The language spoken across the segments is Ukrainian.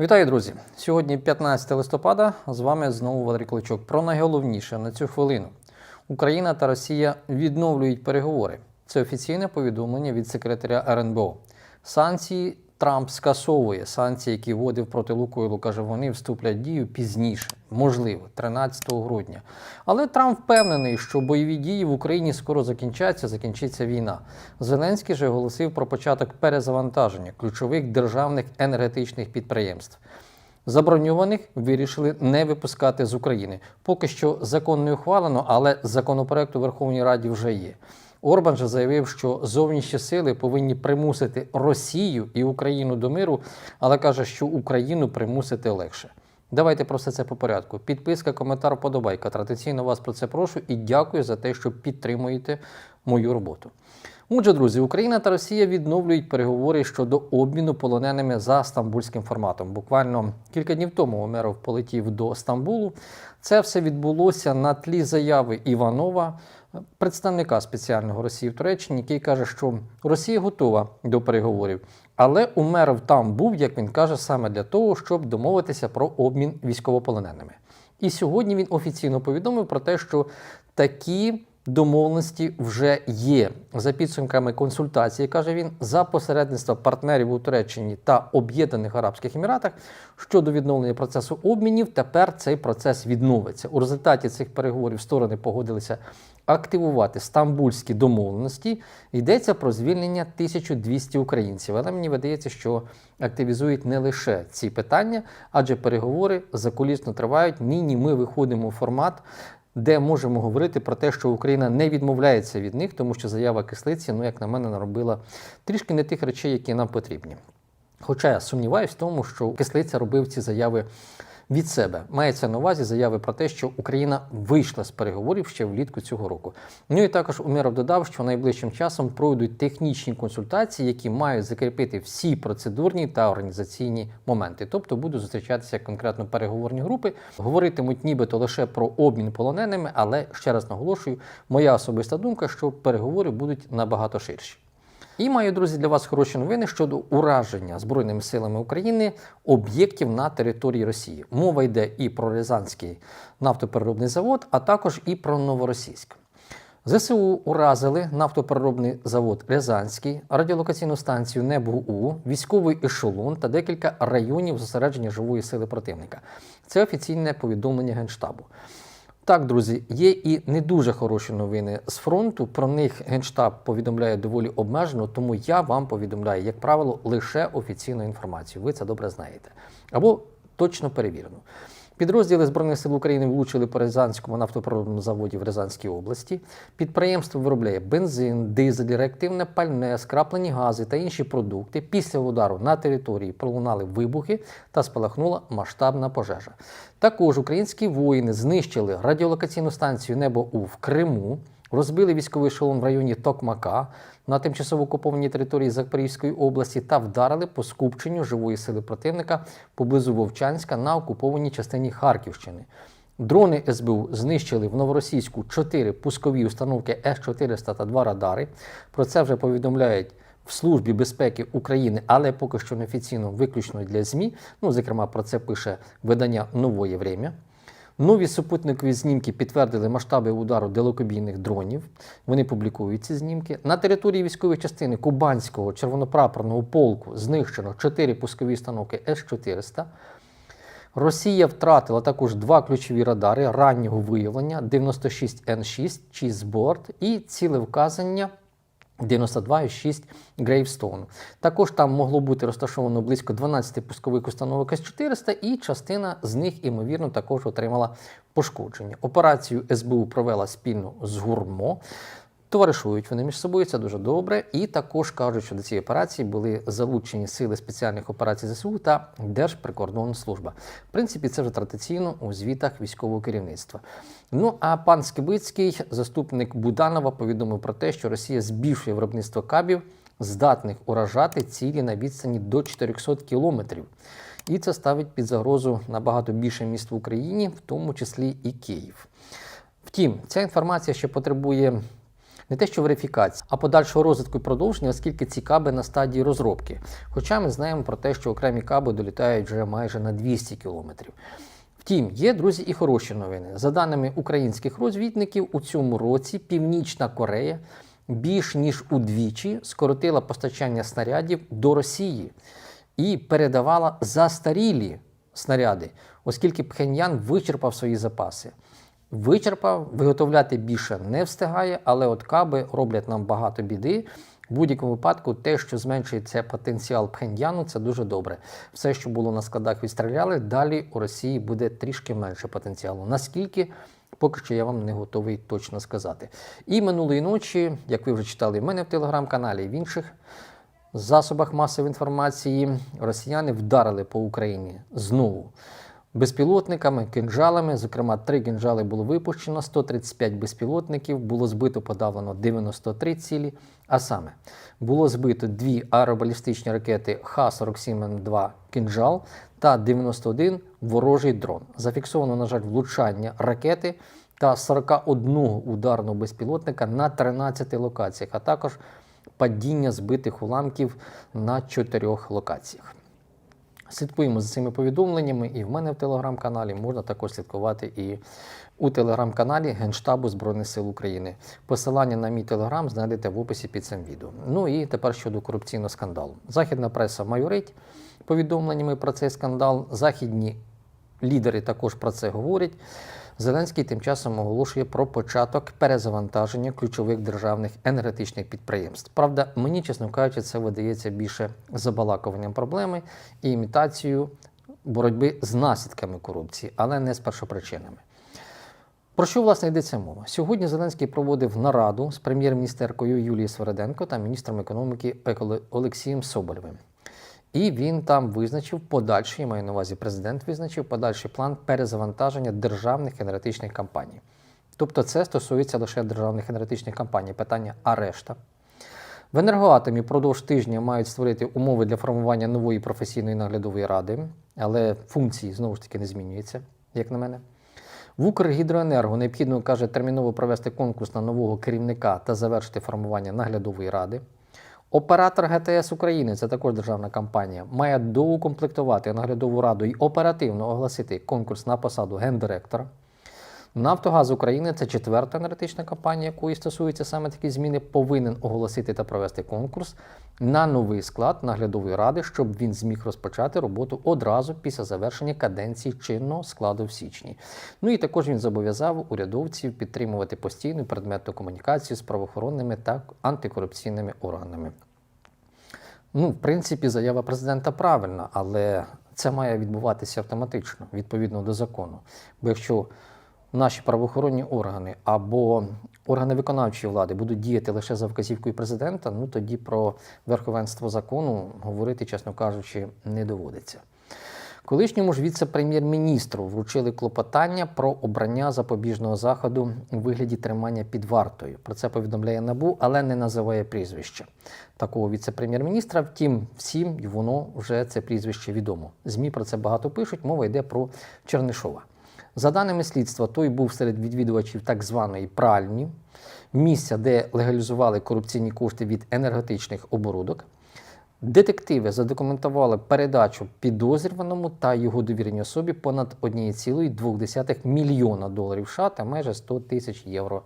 Вітаю, друзі! Сьогодні 15 листопада. З вами знову Валерій Кличок. Про найголовніше на цю хвилину. Україна та Росія відновлюють переговори. Це офіційне повідомлення від секретаря РНБО. Санкції Трамп скасовує санкції, які вводив проти Лукойлу. Каже, вони вступлять в дію пізніше, можливо, 13 грудня. Але Трамп впевнений, що бойові дії в Україні скоро закінчаться, закінчиться війна. Зеленський же оголосив про початок перезавантаження ключових державних енергетичних підприємств. Заброньованих вирішили не випускати з України. Поки що закон не ухвалено, але законопроект у Верховній Раді вже є. Орбан же заявив, що зовнішні сили повинні примусити Росію і Україну до миру, але каже, що Україну примусити легше. Давайте про все це по порядку. Підписка, коментар, подобайка. Традиційно вас про це прошу і дякую за те, що підтримуєте мою роботу. Отже, друзі, Україна та Росія відновлюють переговори щодо обміну полоненими за стамбульським форматом. Буквально кілька днів тому Умеров полетів до Стамбулу. Це все відбулося на тлі заяви Іванова, представника спеціального Росії в Туреччині, який каже, що Росія готова до переговорів. Але Умеров там був, як він каже, саме для того, щоб домовитися про обмін військовополоненими. І сьогодні він офіційно повідомив про те, що такі домовленості вже є. За підсумками консультації, каже він, за посередництва партнерів у Туреччині та Об'єднаних Арабських Еміратах щодо відновлення процесу обмінів. Тепер цей процес відновиться. У результаті цих переговорів сторони погодилися активувати стамбульські домовленості. Йдеться про звільнення 1200 українців. Але мені видається, що активізують не лише ці питання, адже переговори закулісно тривають. Нині ми виходимо у формат. Де можемо говорити про те, що Україна не відмовляється від них, тому що заява кислиці, ну як на мене, наробила трішки не тих речей, які нам потрібні. Хоча я сумніваюся в тому, що кислиця робив ці заяви від себе. Мається на увазі заяви про те, що Україна вийшла з переговорів ще влітку цього року. Ну і також Уміров додав, що найближчим часом пройдуть технічні консультації, які мають закріпити всі процедурні та організаційні моменти. Тобто будуть зустрічатися конкретно переговорні групи, говоритимуть нібито лише про обмін полоненими, але ще раз наголошую, моя особиста думка, що переговори будуть набагато ширші. І маю, друзі, для вас хороші новини щодо ураження Збройними силами України об'єктів на території Росії. Мова йде і про Рязанський нафтопереробний завод, а також і про Новоросійськ. ЗСУ уразили нафтопереробний завод Рязанський, радіолокаційну станцію НЕБУ, військовий ешелон та декілька районів зосередження живої сили противника. Це офіційне повідомлення Генштабу. Так, друзі, є і не дуже хороші новини з фронту. Про них Генштаб повідомляє доволі обмежено, тому я вам повідомляю, як правило, лише офіційну інформацію. Ви це добре знаєте. Або точно перевірено. Підрозділи Збройних сил України влучили по Рязанському нафтопроводному заводі в Рязанській області. Підприємство виробляє бензин, дизель, реактивне пальне, скраплені гази та інші продукти. Після удару на території пролунали вибухи та спалахнула масштабна пожежа. Також українські воїни знищили радіолокаційну станцію Небо У в Криму. Розбили військовий ешелон в районі Токмака на тимчасово окупованій території Запорізької області та вдарили по скупченню живої сили противника поблизу Вовчанська на окупованій частині Харківщини. Дрони СБУ знищили в Новоросійську чотири пускові установки С-400 та два радари. Про це вже повідомляють в Службі безпеки України, але поки що неофіційно виключно для ЗМІ. Ну, зокрема, про це пише видання Новоє Время. Нові супутникові знімки підтвердили масштаби удару далекобійних дронів. Вони публікують ці знімки. На території військової частини Кубанського червонопрапорного полку знищено 4 пускові установки С-400. Росія втратила також два ключові радари раннього виявлення 96Н6 Чізборд і цілевказання 92,6 Грейвстоун. Також там могло бути розташовано близько 12 пускових установок С-400, і частина з них, ймовірно, також отримала пошкодження. Операцію СБУ провела спільно з ГУРМО. Товаришують вони між собою, це дуже добре. І також кажуть, що до цієї операції були залучені сили спеціальних операцій ЗСУ та Держприкордонна служба. В принципі, це вже традиційно у звітах військового керівництва. Ну а пан Скибицький, заступник Буданова, повідомив про те, що Росія збільшує виробництво кабів, здатних уражати цілі на відстані до 400 кілометрів. І це ставить під загрозу набагато більше міст в Україні, в тому числі і Київ. Втім, ця інформація ще потребує не те, що верифікації, а подальшого розвитку і продовження, оскільки ці каби на стадії розробки. Хоча ми знаємо про те, що окремі каби долітають вже майже на 200 кілометрів. Втім, є, друзі, і хороші новини. За даними українських розвідників, у цьому році Північна Корея більш ніж удвічі скоротила постачання снарядів до Росії і передавала застарілі снаряди, оскільки Пхеньян вичерпав свої запаси. Вичерпав, виготовляти більше не встигає, але от каби роблять нам багато біди. В будь-якому випадку, те, що зменшується потенціал Пхеньяну, це дуже добре. Все, що було на складах, відстріляли. Далі у Росії буде трішки менше потенціалу. Наскільки поки що я вам не готовий точно сказати. І минулої ночі, як ви вже читали в мене в телеграм-каналі і в інших засобах масової інформації, росіяни вдарили по Україні знову. Безпілотниками, кинжалами, зокрема, три кинжали було випущено, 135 безпілотників, було збито подавлено 93 цілі. А саме було збито дві аеробалістичні ракети Х-47М2 «Кинжал» та 91 ворожий дрон. Зафіксовано, на жаль, влучання ракети та 41 ударного безпілотника на 13 локаціях, а також падіння збитих уламків на чотирьох локаціях. Слідкуємо за цими повідомленнями і в мене в телеграм-каналі. Можна також слідкувати і у телеграм-каналі Генштабу Збройних сил України. Посилання на мій телеграм знайдете в описі під цим відео. Ну і тепер щодо корупційного скандалу. Західна преса майорить повідомленнями про цей скандал. Західні лідери також про це говорять. Зеленський тим часом оголошує про початок перезавантаження ключових державних енергетичних підприємств. Правда, мені, чесно кажучи, це видається більше забалакуванням проблеми і імітацією боротьби з наслідками корупції, але не з першопричинами. Про що власне йдеться мова? Сьогодні Зеленський проводив нараду з прем'єр-міністеркою Юлією Свереденко та міністром економіки Олексієм Соболєвим. І він там визначив подальший, я маю на увазі президент визначив подальший план перезавантаження державних енергетичних компаній. Тобто це стосується лише державних енергетичних компаній, питання а решта. В енергоатомі впродовж тижня мають створити умови для формування нової професійної наглядової ради, але функції знову ж таки не змінюються, як на мене. В Укргідроенерго необхідно каже терміново провести конкурс на нового керівника та завершити формування наглядової ради. Оператор ГТС України, це також державна компанія, має доукомплектувати наглядову раду і оперативно оголосити конкурс на посаду гендиректора. Нафтогаз України це четверта енергетична компанія, якої стосуються саме такі зміни, повинен оголосити та провести конкурс на новий склад наглядової ради, щоб він зміг розпочати роботу одразу після завершення каденції чинного складу в січні. Ну і також він зобов'язав урядовців підтримувати постійну предметну комунікацію з правоохоронними та антикорупційними органами. Ну, в принципі, заява президента правильна, але це має відбуватися автоматично відповідно до закону. Бо якщо наші правоохоронні органи або органи виконавчої влади будуть діяти лише за вказівкою президента, ну тоді про верховенство закону говорити, чесно кажучи, не доводиться. Колишньому ж віце-прем'єр-міністру вручили клопотання про обрання запобіжного заходу у вигляді тримання під вартою. Про це повідомляє набу, але не називає прізвища такого віце-прем'єр-міністра. Втім, всім воно вже це прізвище відомо. Змі про це багато пишуть. Мова йде про Чернишова. За даними слідства, той був серед відвідувачів так званої пральні, місця, де легалізували корупційні кошти від енергетичних оборудок. Детективи задокументували передачу підозрюваному та його довіреній особі понад 1,2 мільйона доларів США та майже 100 тисяч євро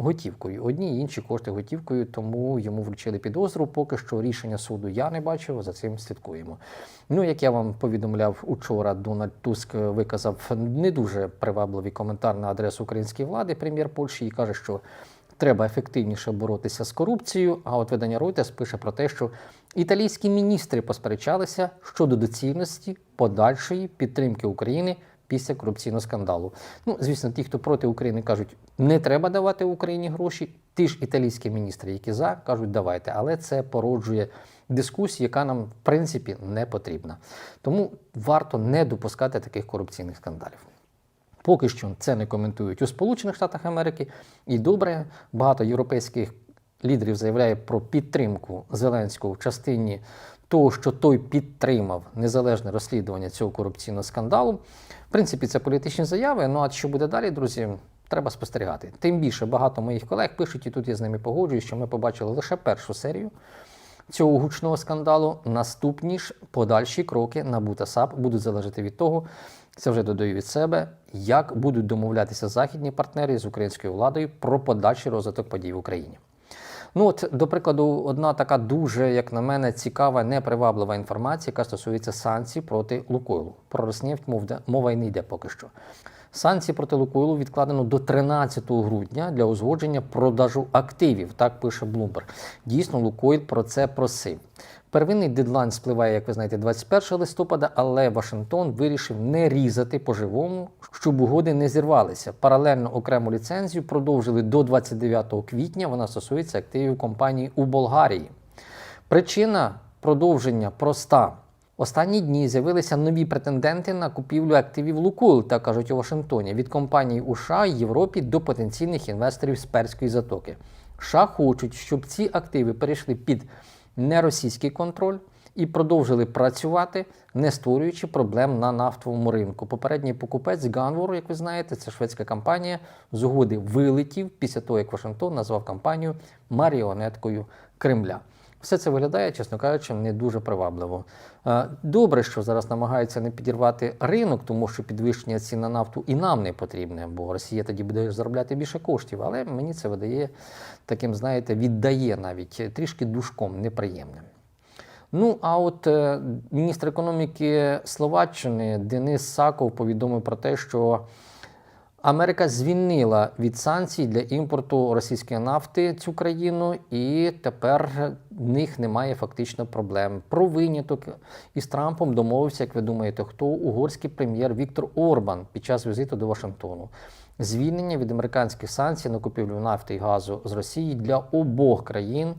готівкою. Одні і інші кошти готівкою, тому йому вручили підозру. Поки що рішення суду я не бачив, за цим слідкуємо. Ну, як я вам повідомляв учора, Дональд Туск виказав не дуже привабливий коментар на адресу української влади, прем'єр Польщі, і каже, що треба ефективніше боротися з корупцією. А от видання Reuters пише про те, що італійські міністри посперечалися щодо доцільності подальшої підтримки України після корупційного скандалу. Ну, звісно, ті, хто проти України кажуть, не треба давати Україні гроші. Ті ж італійські міністри, які за, кажуть, давайте, але це породжує дискусію, яка нам в принципі не потрібна. Тому варто не допускати таких корупційних скандалів. Поки що це не коментують у Сполучених Штатах Америки, і добре, багато європейських лідерів заявляє про підтримку Зеленського в частині того, що той підтримав незалежне розслідування цього корупційного скандалу. В принципі, це політичні заяви. Ну а що буде далі, друзі? треба спостерігати. Тим більше багато моїх колег пишуть, і тут я з ними погоджуюсь, що ми побачили лише першу серію цього гучного скандалу. Наступні ж подальші кроки НАБУ та САП будуть залежати від того, це вже додаю від себе, як будуть домовлятися західні партнери з українською владою про подальший розвиток подій в Україні. Ну от, до прикладу, одна така дуже, як на мене, цікава, неприваблива інформація, яка стосується санкцій проти Лукойлу. Про Роснефть мов- мова й не йде поки що. Санкції проти Лукойлу відкладено до 13 грудня для узгодження продажу активів, так пише Bloomberg. Дійсно, Лукойл про це просив. Первинний дедлайн спливає, як ви знаєте, 21 листопада, але Вашингтон вирішив не різати по-живому, щоб угоди не зірвалися. Паралельно окрему ліцензію продовжили до 29 квітня. Вона стосується активів компанії у Болгарії. Причина продовження проста. Останні дні з'явилися нові претенденти на купівлю активів Лукойл, так кажуть у Вашингтоні, від компаній у США і Європі до потенційних інвесторів з Перської затоки. США хочуть, щоб ці активи перейшли під неросійський контроль і продовжили працювати, не створюючи проблем на нафтовому ринку. Попередній покупець Ганвору, як ви знаєте, це шведська компанія, з угоди вилетів після того, як Вашингтон назвав компанію маріонеткою Кремля. Все це виглядає, чесно кажучи, не дуже привабливо. Е, Добре, що зараз намагаються не підірвати ринок, тому що підвищення цін на нафту і нам не потрібне, бо Росія тоді буде заробляти більше коштів. Але мені це видає таким, знаєте, віддає навіть трішки душком неприємним. Ну, а от е, міністр економіки Словаччини Денис Саков повідомив про те, що Америка звільнила від санкцій для імпорту російської нафти цю країну, і тепер в них немає фактично проблем. Про виняток із Трампом домовився, як ви думаєте, хто угорський прем'єр Віктор Орбан під час візиту до Вашингтону. Звільнення від американських санкцій на купівлю нафти і газу з Росії для обох країн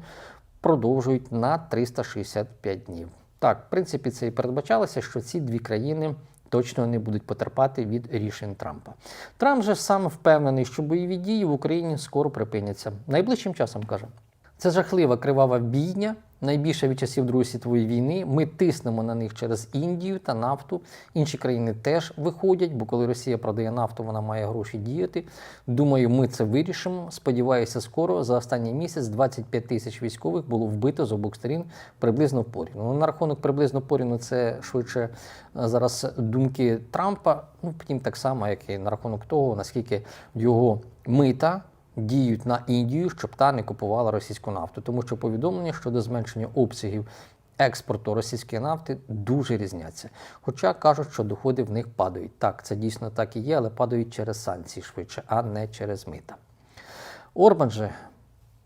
продовжують на 365 днів. Так, в принципі, це і передбачалося, що ці дві країни точно не будуть потерпати від рішень Трампа. Трамп же сам впевнений, що бойові дії в Україні скоро припиняться. Найближчим часом каже. Це жахлива кривава бійня, найбільша від часів Другої світової війни. Ми тиснемо на них через Індію та нафту. Інші країни теж виходять, бо коли Росія продає нафту, вона має гроші діяти. Думаю, ми це вирішимо. Сподіваюся, скоро за останній місяць 25 тисяч військових було вбито з обох сторін приблизно порівну. Ну, на рахунок приблизно порівну це швидше е, зараз думки Трампа. Ну, втім, так само, як і на рахунок того, наскільки його мита діють на Індію, щоб та не купувала російську нафту, тому що повідомлення щодо зменшення обсягів експорту російської нафти дуже різняться. Хоча кажуть, що доходи в них падають. Так, це дійсно так і є, але падають через санкції швидше, а не через мита. Орбан же,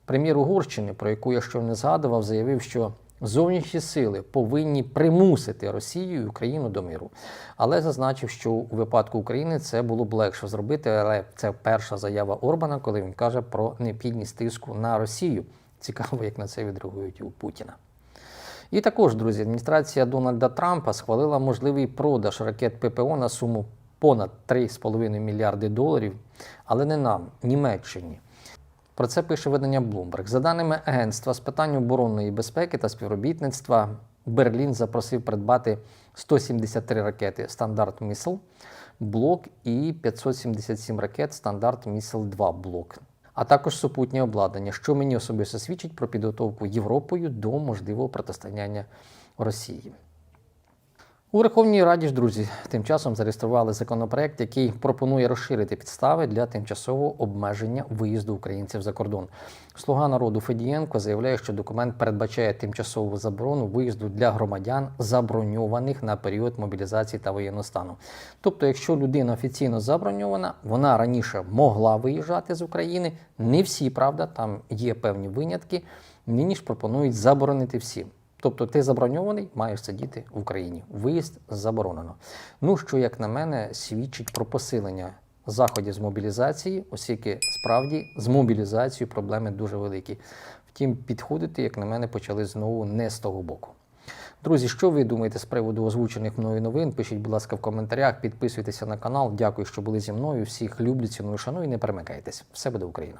прем'єр Угорщини, про яку я ще не згадував, заявив, що зовнішні сили повинні примусити Росію і Україну до миру. Але зазначив, що у випадку України це було б легше зробити. Але це перша заява Орбана, коли він каже про необхідність тиску на Росію. Цікаво, як на це відреагують у Путіна. І також, друзі, адміністрація Дональда Трампа схвалила можливий продаж ракет ППО на суму понад 3,5 мільярди доларів, але не нам, Німеччині. Про це пише видання Bloomberg. За даними агентства з питань оборонної безпеки та співробітництва, Берлін запросив придбати 173 ракети стандарт Місл блок і 577 ракет стандарт Місл 2 блок, а також супутнє обладнання, що мені особисто свідчить про підготовку Європою до можливого протистояння Росії. У Верховній Раді ж, друзі, тим часом зареєстрували законопроект, який пропонує розширити підстави для тимчасового обмеження виїзду українців за кордон. Слуга народу Федієнко заявляє, що документ передбачає тимчасову заборону виїзду для громадян, заброньованих на період мобілізації та воєнного стану. Тобто, якщо людина офіційно заброньована, вона раніше могла виїжджати з України. Не всі, правда, там є певні винятки. Нині ж пропонують заборонити всім. Тобто ти заброньований, маєш сидіти в Україні. Виїзд заборонено. Ну, що, як на мене, свідчить про посилення заходів з мобілізації, оскільки справді з мобілізацією проблеми дуже великі. Втім, підходити, як на мене, почали знову не з того боку. Друзі, що ви думаєте з приводу озвучених мною новин? Пишіть, будь ласка, в коментарях, підписуйтеся на канал. Дякую, що були зі мною. Всіх люблю, ціную, шаную і не перемикайтесь. Все буде Україна!